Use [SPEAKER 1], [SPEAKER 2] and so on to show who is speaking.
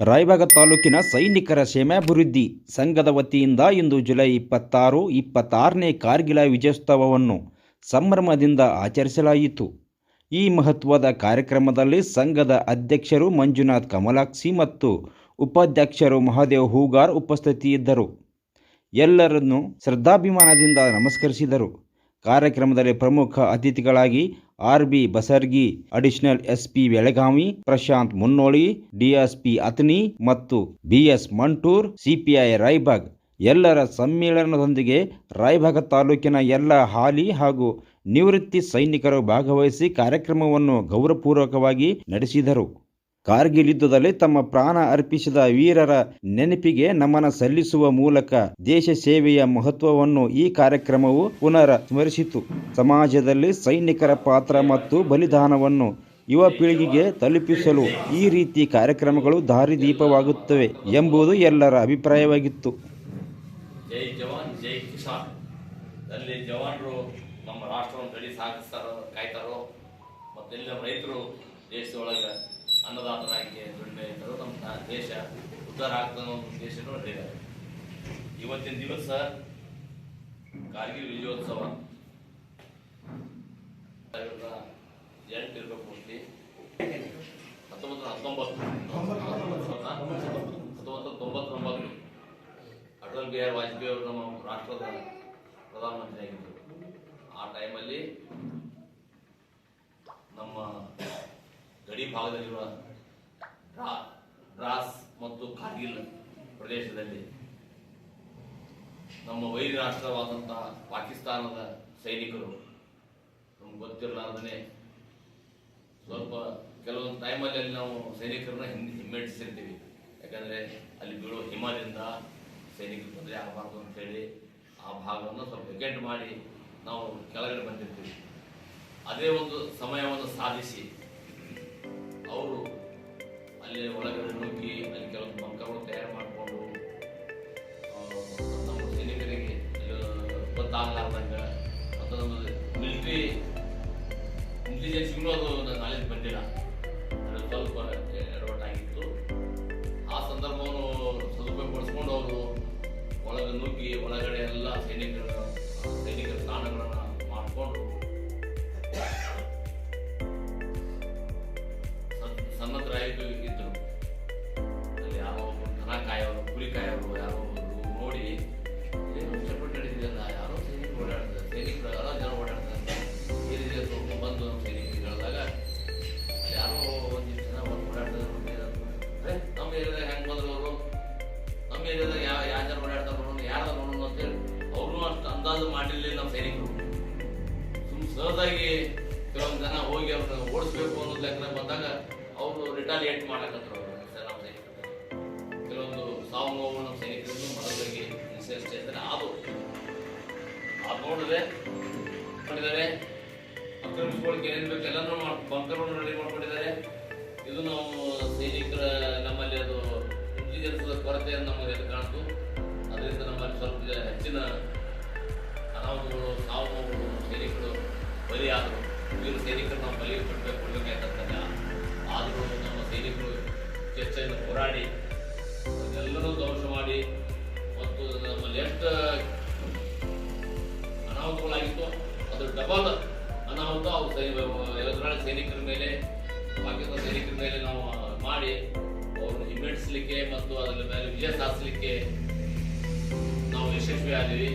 [SPEAKER 1] ರಾಯಬಾಗ ತಾಲೂಕಿನ ಸೈನಿಕರ ಕ್ಷೇಮಾಭಿವೃದ್ಧಿ ಸಂಘದ ವತಿಯಿಂದ ಇಂದು ಜುಲೈ ಇಪ್ಪತ್ತಾರು, ಇಪ್ಪತ್ತಾರನೇ ಕಾರ್ಗಿಲ ವಿಜಯೋತ್ಸವವನ್ನು ಸಂಭ್ರಮದಿಂದ ಆಚರಿಸಲಾಯಿತು. ಈ ಮಹತ್ವದ ಕಾರ್ಯಕ್ರಮದಲ್ಲಿ ಸಂಘದ ಅಧ್ಯಕ್ಷರು ಮಂಜುನಾಥ್ ಕಮಲಾಕ್ಷಿ ಮತ್ತು ಉಪಾಧ್ಯಕ್ಷರು ಮಹಾದೇವ್ ಹೂಗಾರ್ ಉಪಸ್ಥಿತಿಯಿದ್ದರು. ಎಲ್ಲರನ್ನು ಶ್ರದ್ಧಾಭಿಮಾನದಿಂದ ನಮಸ್ಕರಿಸಿದರು. ಕಾರ್ಯಕ್ರಮದಲ್ಲಿ ಪ್ರಮುಖ ಅತಿಥಿಗಳಾಗಿ R B Basargi, additional SP Belagavi, Prashant Munnoli, DSP Athni ಮತ್ತು ಬಿಎಸ್ ಮಂಟೂರ್, ಸಿಪಿಐ ರಾಯ್ಬಾಗ್. ಎಲ್ಲರ ಸಮ್ಮೇಳನದೊಂದಿಗೆ ರಾಯ್ಬಾಗ ತಾಲೂಕಿನ ಎಲ್ಲ ಹಾಲಿ ಹಾಗೂ ನಿವೃತ್ತಿ ಸೈನಿಕರು ಭಾಗವಹಿಸಿ ಕಾರ್ಯಕ್ರಮವನ್ನು ಗೌರವಪೂರ್ವಕವಾಗಿ ನಡೆಸಿದರು. ಕಾರ್ಗಿಲ್ ಯುದ್ಧದಲ್ಲಿ ತಮ್ಮ ಪ್ರಾಣ ಅರ್ಪಿಸಿದ ವೀರರ ನೆನಪಿಗೆ ನಮನ ಸಲ್ಲಿಸುವ ಮೂಲಕ ದೇಶ ಸೇವೆಯ ಮಹತ್ವವನ್ನು ಈ ಕಾರ್ಯಕ್ರಮವು ಪುನರ್ ಸ್ಮರಿಸಿತು. ಸಮಾಜದಲ್ಲಿ ಸೈನಿಕರ ಪಾತ್ರ ಮತ್ತು ಬಲಿದಾನವನ್ನು ಯುವ ಪೀಳಿಗೆಗೆ ತಲುಪಿಸಲು ಈ ರೀತಿ ಕಾರ್ಯಕ್ರಮಗಳು ದಾರಿದೀಪವಾಗುತ್ತವೆ ಎಂಬುದು ಎಲ್ಲರ ಅಭಿಪ್ರಾಯವಾಗಿತ್ತು.
[SPEAKER 2] ಜೈ ಜವಾನ್, ಜೈ ಕಿಸಾನ್. ಅಲ್ಲಿ ಜವಾನರು ನಮ್ಮ ರಾಷ್ಟ್ರವನ್ನು ಬೆಳಿ ಸಾಗಿಸ್ತಾರೋ, ಕಾಯ್ತಾರೋ ಮತ್ತು ಎಲ್ಲಿ ರೈತರು ದೇಶದೊಳಗೆ ಅನ್ನದಾತರಾಗಿ ದುಡಿಮೆ ಇದ್ದಾರೋ ನಮ್ಮ ದೇಶ ಉದ್ಧಾರ ಆಗ್ತದೆ ಒಂದು ಉದ್ದೇಶನೂ ಹೇಳಿದ್ದಾರೆ ಇವತ್ತಿನ ದಿವಸ ಕಾರ್ಗಿಲ್ ವಿಜಯೋತ್ಸವ. ಸಾವಿರದ ಎಂಟು ಹತ್ತೊಂಬತ್ತು. ಹತ್ತೊಂಬತ್ತು ಹತ್ತೊಂಬತ್ತು. ತೊಂಬತ್ತೊಂಬತ್ತು ಅಟಲ್ ಬಿಹಾರಿ ವಾಜಪೇಯಿ ಅವರು ನಮ್ಮ ರಾಷ್ಟ್ರದ ಪ್ರಧಾನಮಂತ್ರಿ ಆಗಿದ್ದರು ಆ ಟೈಮಲ್ಲಿ ನಮ್ಮ ಗಡಿ ಭಾಗದಲ್ಲಿರುವ ಡ್ರಾ ಡ್ರಾಸ್ ಮತ್ತು ಕಾರ್ಗಿಲ್ ಪ್ರದೇಶದಲ್ಲಿ ನಮ್ಮ ವೈರಿ ರಾಷ್ಟ್ರವಾದಂತಹ ಪಾಕಿಸ್ತಾನದ ಸೈನಿಕರು, ನಮ್ಗೆ ಗೊತ್ತಿರಲಾರ್ದೇ ಸ್ವಲ್ಪ ಕೆಲವೊಂದು ಟೈಮಲ್ಲಿ ನಾವು ಸೈನಿಕರನ್ನ ಹಿಂದೆ ಹಿಮ್ಮೆಟ್ಟಿಸಿರ್ತೀವಿ. ಯಾಕಂದರೆ ಅಲ್ಲಿ ಬೀಳೋ ಹಿಮದಿಂದ ಸೈನಿಕರು ತೊಂದರೆ ಆಗಬಾರ್ದು ಅಂತೇಳಿ ಆ ಭಾಗವನ್ನು ಸ್ವಲ್ಪ ಎಕೆಂಟ್ ಮಾಡಿ ನಾವು ಕೆಳಗಡೆ ಬಂದಿರ್ತೀವಿ. ಅದೇ ಒಂದು ಸಮಯವನ್ನು ಸಾಧಿಸಿ ಅಲ್ಲಿ ಒಳಗಡೆ ನುಗ್ಗಿ ಅಲ್ಲಿ ಕೆಲವೊಂದು ಬಂಕರ್ಗಳು ತಯಾರು ಮಾಡಿಕೊಂಡು ನಮ್ಮ ಸೈನಿಕರಿಗೆ ಗೊತ್ತಾಗಲಾರ್ದಂಗೆ ಮತ್ತು ನಮ್ಮ ಮಿಲಿಟರಿ ಇಂಟೆಲಿಜೆನ್ಸ್ಗೂ ಅದು ನಾಲೆಜ್ ಬಂದಿಲ್ಲ. ಅದು ಸ್ವಲ್ಪ ಎಡವಟ್ಟಾಗಿತ್ತು ಆ ಸಂದರ್ಭವನ್ನು ಸದುಪಯೋಗಪಡಿಸ್ಕೊಂಡು ಅವರು ಒಳಗೆ ನುಗ್ಗಿ ಒಳಗಡೆ ಎಲ್ಲ ಸೈನಿಕರ ಸೈನಿಕರ ಸ್ಥಾನಗಳನ್ನು ಮಾಡಿಕೊಂಡು ಸನ್ನದ್ಧರಾಗಿ ಅಂದಾಜು ಮಾಡಿರಲಿಲ್ಲ ನಮ್ಮ ಸೈನಿಕರು ಸುಮ್ ಸಹಜಾಗಿ ಕೆಲವೊಂದು ಜನ ಹೋಗಿ ಅವ್ರನ್ನ ಓಡಿಸ್ಬೇಕು ಅನ್ನೋದು ಲೆಕ್ಕ ಬಂದಾಗ ಅವರು ರಿಟಾಲಿಯೇಟ್ ಮಾಡ್ಲಕ್ಕಂತಾರೆ ಅವರು ನಮ್ಮ ಸೈನಿಕರು. ಕೆಲವೊಂದು ಸಾವು ನೋವು ನಮ್ಮ ಸೈನಿಕರನ್ನು ಮೊದಲಿಗೆ ನಿಶ್ಚಯಿಸ್ತಾರೆ ಅದು ಅದು ನೋಡಿದ್ರೆ ಮಾಡಿದ್ದಾರೆ, ಆಕ್ರಮಿಸ್ಕೊಳ್ಳಿಕ್ಕೆ ಏನೇನು ಬೇಕು ಎಲ್ಲನೂ ಮಾಡಿ ಬಂಕರ್ಗಳನ್ನು ರೆಡಿ ಮಾಡ್ಕೊಂಡಿದ್ದಾರೆ. ಇದು ನಾವು ಸೈನಿಕರ, ನಮ್ಮಲ್ಲಿ ಅದು ಇಂಟೆಲಿಜೆನ್ಸ್ ಕೊರತೆ ನಮಗೆ ಕಾಣ್ತು. ಅದರಿಂದ ನಮ್ಮಲ್ಲಿ ಸ್ವಲ್ಪ ಹೆಚ್ಚಿನ ಬಲಿಯಾದರು. ವೀರ ಸೈನಿಕರು ನಾವು ಬಲಿ ಕೊಡಬೇಕು ಕೊಡ್ಬೇಕಾಯ್ತಂತಲ್ಲ ಆದರೂ ನಮ್ಮ ಸೈನಿಕರು ಚರ್ಚೆಯನ್ನು ಹೋರಾಡಿ ಎಲ್ಲರೂ ಧ್ವಂಸ ಮಾಡಿ ಮತ್ತು ನಮ್ಮಲ್ಲಿ ಎಷ್ಟು ಅನಾಹುತಗಳಾಗಿತ್ತು. ಅದು ಡಬಲ್ ಅನಾಹುತ. ಅವು ಎದುರಾಳಿ ಸೈನಿಕರ ಮೇಲೆ, ಪಾಕಿಸ್ತಾನ ಸೈನಿಕರ ಮೇಲೆ ನಾವು ಮಾಡಿ, ಅವ್ರನ್ನ ಹಿಮ್ಮೆಟ್ಟಿಸ್ಲಿಕ್ಕೆ ಮತ್ತು ಅದರ ಮೇಲೆ ವಿಜಯ ಸಾಧಿಸಲಿಕ್ಕೆ ನಾವು ಯಶಸ್ವಿ ಆದ್ವಿ